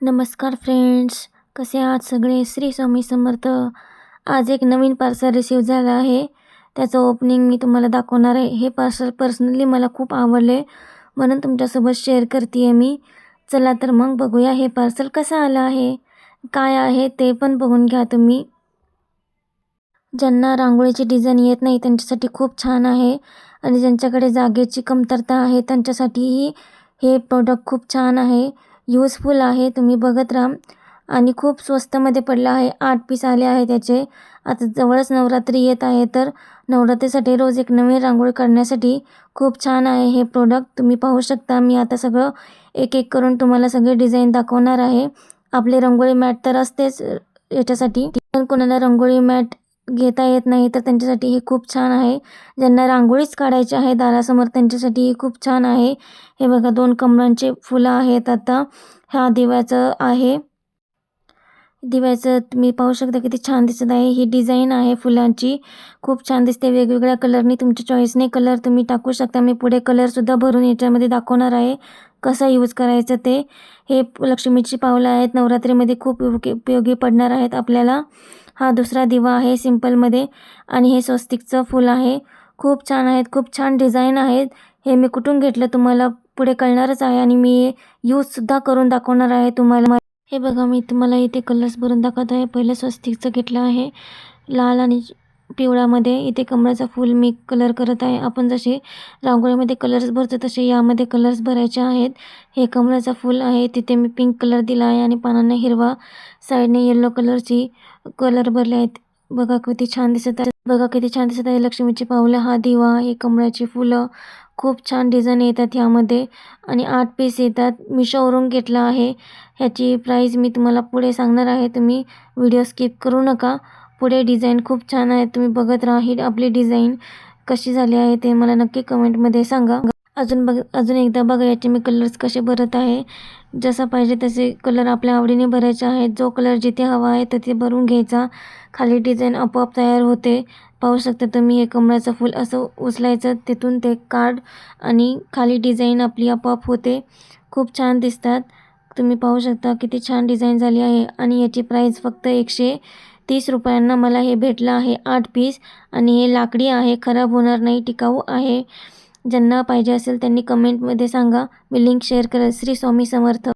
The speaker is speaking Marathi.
नमस्कार फ्रेंड्स कसे आहात सगळे? श्री स्वामी समर्थ. आज एक नवीन पार्सल रिसीव झालं आहे. त्याचं ओपनिंग मी तुम्हाला दाखवणार आहे. हे पार्सल पर्सनली मला खूप आवडले. म्हणून तुमच्यासोबत शेअर करते आहे मी. चला तर मग बघूया हे पार्सल कसं आलं आहे. काय आहे ते पण बघून घ्या तुम्ही. ज्यांना रांगोळीची डिझाईन येत नाही त्यांच्यासाठी खूप छान आहे. आणि ज्यांच्याकडे जागेची कमतरता आहे त्यांच्यासाठीही हे प्रोडक्ट खूप छान आहे. यूजफुल आहे. तुम्ही बघत राहा. आणि खूप स्वस्तामध्ये पडला आहे. आठ पीस आले आहे त्याचे. आता जवळच नवरात्री येत आहे. तर नवरात्रीसाठी रोज एक नवीन रांगोळी काढण्यासाठी खूप छान आहे हे प्रोडक्ट तुम्ही पाहू शकता. मी आता सगळं एक एक करून तुम्हाला सगळे डिझाईन दाखवणार आहे. आपले रंगोळी मॅट तर असतेच याच्यासाठी. पण कोणाला रंगोळी मॅट घेता येत नाही तर त्यांच्यासाठी हे खूप छान आहे. ज्यांना रांगोळीच काढायची आहे दारासमोर त्यांच्यासाठी हे खूप छान आहे. हे बघा दोन कमळांचे फुलं आहेत आता. ह्या दिव्याचं आहे. दिव्याचं तुम्ही पाहू शकता किती छान दिसत आहे. ही डिझाईन आहे फुलांची. खूप छान दिसते. वेगवेगळ्या कलरनी तुमच्या चॉईसने कलर तुम्ही टाकू शकता. मी पुढे कलरसुद्धा भरून याच्यामध्ये दाखवणार आहे. कसं यूज करायचं ते. हे लक्ष्मीची पावलं आहेत. नवरात्रीमध्ये खूप उपयोगी उपयोगी पडणार आहेत आपल्याला. हा दुसरा दिवा आहे सिम्पलमध्ये. आणि हे स्वस्तिकचं फूल आहे. खूप छान आहेत. खूप छान डिझाईन आहेत. हे मी कुठून घेतलं तुम्हाला पुढे कळणारच आहे. आणि मी यूजसुद्धा करून दाखवणार आहे तुम्हाला. हे बघा मी तुम्हाला इथे कलर्स भरून दाखवत आहे. पहिलं स्वस्तिकचं घेतलं आहे. लाल आणि पिवळ्यामध्ये इथे कमळाचा फूल मी कलर करत आहे. आपण जसे रांगोळीमध्ये कलर्स भरतो तसे यामध्ये कलर्स भरायचे आहेत. हे कमळाचा फूल आहे. तिथे मी पिंक कलर दिला आहे आणि पानांना हिरवा साईडने येल्लो कलरची कलर भरले आहेत. बघा किती छान दिसत आहे. बघा किती छान दिसत आहे. लक्ष्मीची पावलं हा दिवा हे कमळाची फुलं खूप छान डिझाईन येतात ह्यामध्ये आणि आठ पीस येतात. मी शोरूम घेतला आहे. ह्याची प्राईस मी तुम्हाला पुढे सांगणार आहे. तुम्ही व्हिडिओ स्किप करू नका. पुढे डिझाईन खूप छान आहे. तुम्ही बघत राहा. आपली डिझाईन कशी झाली आहे ते मला नक्की कमेंटमध्ये सांगा. अजून बघ अजून एकदा बघा याचे मी कलर्स कसे भरत आहे. जसा पाहिजे तसे कलर आपल्या आवडीने भरायचे आहेत. जो कलर जिथे हवा आहे तिथे भरून घ्यायचा. खाली डिझाईन आपोआप तयार होते. पाहू शकता तुम्ही हे कमळाचं फूल असं उचलायचं. तिथून ते कार्ड आणि खाली डिझाईन आपली आपोआप होते. खूप छान दिसतात. तुम्ही पाहू शकता किती छान डिझाईन झाली आहे. आणि याची प्राईस फक्त एकशे तीस रुपयांना मला हे भेटलं आहे. आठ पीस आणि हे लाकडी आहे. खराब होणार नाही टिकाऊ आहे. ज्यांना पाहिजे असेल त्यांनी कमेंटमध्ये सांगा. मी लिंक शेअर करेल. श्री स्वामी समर्थ.